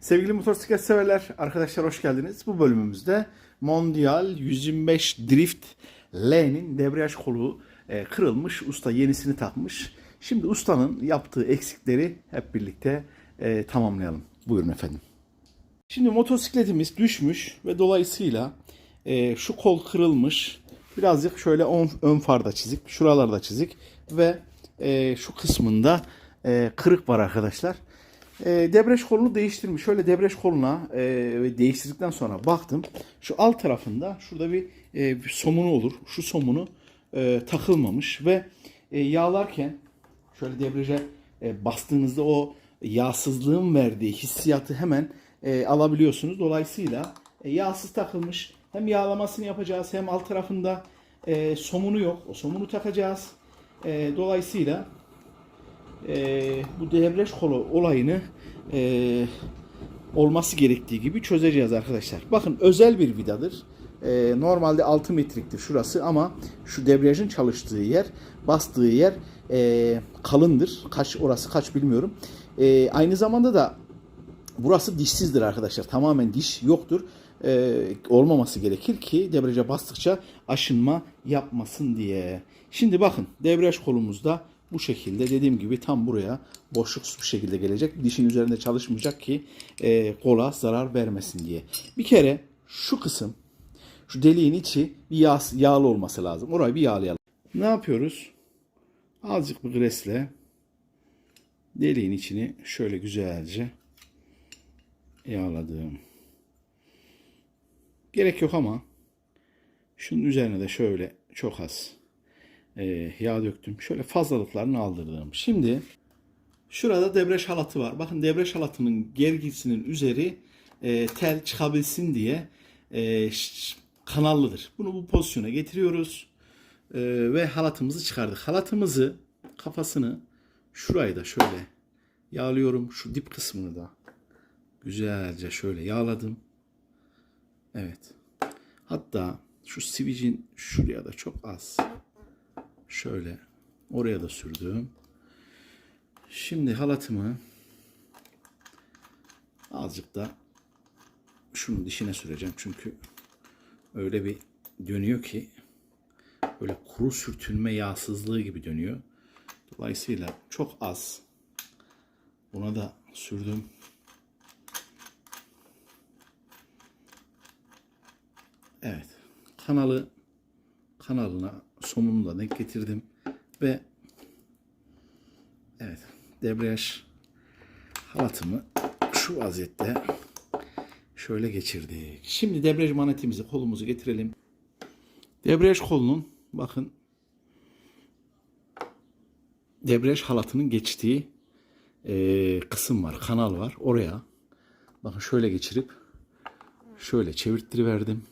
Sevgili motosiklet severler, arkadaşlar hoş geldiniz. Bu bölümümüzde Mondial 125 Drift L'nin debriyaj kolu e, kırılmış. Usta yenisini takmış. Şimdi ustanın yaptığı eksikleri hep birlikte e, tamamlayalım. Buyurun efendim. Şimdi motosikletimiz düşmüş ve dolayısıyla e, şu kol kırılmış. Birazcık şöyle ön, farda çizik, şuralarda çizik ve şu kısmında kırık var arkadaşlar. E, debriyaj kolunu değiştirmiş. Şöyle debriyaj koluna e, değiştirdikten sonra baktım. Şu alt tarafında şurada bir, e, bir somunu olur. Şu somunu e, takılmamış ve e, yağlarken şöyle debriyaja e, bastığınızda o yağsızlığın verdiği hissiyatı hemen e, alabiliyorsunuz. Dolayısıyla e, yağsız takılmış. Hem yağlamasını yapacağız hem alt tarafında e, somunu yok. O somunu takacağız. E, dolayısıyla e, bu debriyaj kolu olayını e, olması gerektiği gibi çözeceğiz arkadaşlar. Bakın özel bir vidadır. E, normalde 6 metriktir şurası ama şu debriyajın çalıştığı yer, bastığı yer e, kalındır. Kaç orası kaç bilmiyorum. E, aynı zamanda da burası dişsizdir arkadaşlar. Tamamen diş yoktur. E, olmaması gerekir ki debriyaja bastıkça aşınma yapmasın diye. Şimdi bakın debriyaj kolumuzda bu şekilde dediğim gibi tam buraya boşluksuz bir şekilde gelecek. Dişin üzerinde çalışmayacak ki e, kola zarar vermesin diye. Bir kere şu kısım şu deliğin içi bir yağ, yağlı olması lazım. Orayı bir yağlayalım. Ne yapıyoruz? Azıcık bir gresle deliğin içini şöyle güzelce yağladım. Gerek yok ama şunun üzerine de şöyle çok az e, yağ döktüm. Şöyle fazlalıklarını aldırdım. Şimdi şurada debriyaj halatı var. Bakın debriyaj halatının gergisinin üzeri e, tel çıkabilsin diye e, kanallıdır. Bunu bu pozisyona getiriyoruz. E, ve halatımızı çıkardık. Halatımızı kafasını şurayı da şöyle yağlıyorum. Şu dip kısmını da güzelce şöyle yağladım. Evet. Hatta şu sivicin şuraya da çok az şöyle oraya da sürdüm. Şimdi halatımı azıcık da şunun dişine süreceğim çünkü öyle bir dönüyor ki böyle kuru sürtünme yağsızlığı gibi dönüyor. Dolayısıyla çok az buna da sürdüm. Evet. Kanalı kanalına somunu da denk getirdim ve evet debriyaj halatımı şu vaziyette şöyle geçirdik. Şimdi debriyaj manetimizi kolumuzu getirelim. Debriyaj kolunun bakın debriyaj halatının geçtiği e, kısım var, kanal var. Oraya bakın şöyle geçirip şöyle çevirttiriverdim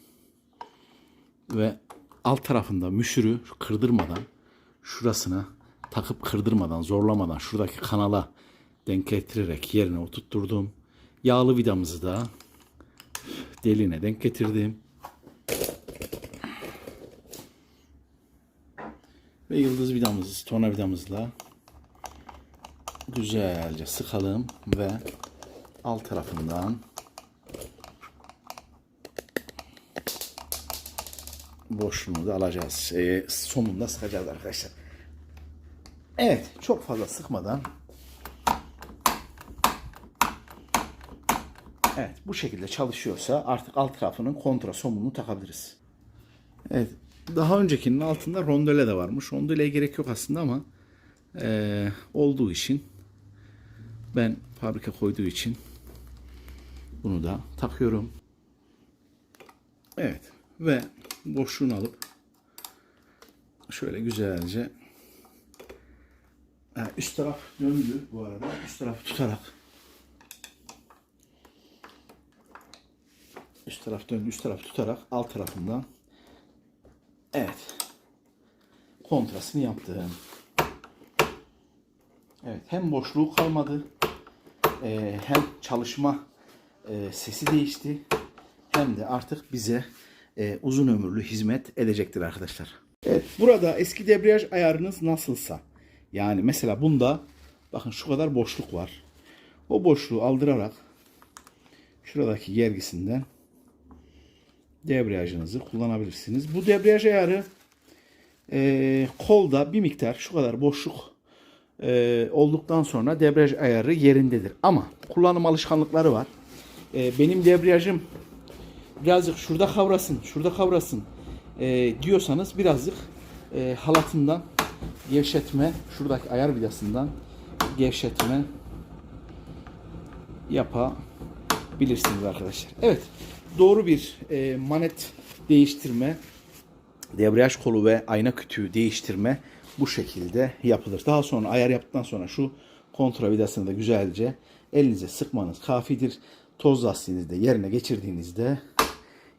ve alt tarafında müşürü kırdırmadan şurasına takıp kırdırmadan zorlamadan şuradaki kanala denk getirerek yerine oturtturdum. Yağlı vidamızı da deliğine denk getirdim. Ve yıldız vidamızı tornavidamızla güzelce sıkalım ve alt tarafından boşluğunu da alacağız. Ee, sonunda sıkacağız arkadaşlar. Evet. Çok fazla sıkmadan Evet. Bu şekilde çalışıyorsa artık alt tarafının kontra somununu takabiliriz. Evet. Daha öncekinin altında rondele de varmış. Rondeleye gerek yok aslında ama eee, olduğu için ben fabrika koyduğu için bunu da takıyorum. Evet. Ve boşluğunu alıp şöyle güzelce Ha, üst taraf döndü bu arada. Üst tarafı tutarak üst taraf döndü. Üst tarafı tutarak alt tarafından evet kontrasını yaptım. Evet hem boşluğu kalmadı e, hem çalışma e, sesi değişti hem de artık bize e, uzun ömürlü hizmet edecektir arkadaşlar. Evet, burada eski debriyaj ayarınız nasılsa yani mesela bunda bakın şu kadar boşluk var. O boşluğu aldırarak şuradaki gergisinden debriyajınızı kullanabilirsiniz. Bu debriyaj ayarı e, kolda bir miktar şu kadar boşluk e, olduktan sonra debriyaj ayarı yerindedir. Ama kullanım alışkanlıkları var. E, benim debriyajım birazcık şurada kavrasın, şurada kavrasın e, diyorsanız birazcık e, halatından gevşetme, şuradaki ayar vidasından gevşetme yapabilirsiniz arkadaşlar. Evet, doğru bir e, manet değiştirme, debriyaj kolu ve ayna kütüğü değiştirme bu şekilde yapılır. Daha sonra ayar yaptıktan sonra şu kontra vidasını da güzelce elinize sıkmanız kafidir. Toz lastiğinizi de yerine geçirdiğinizde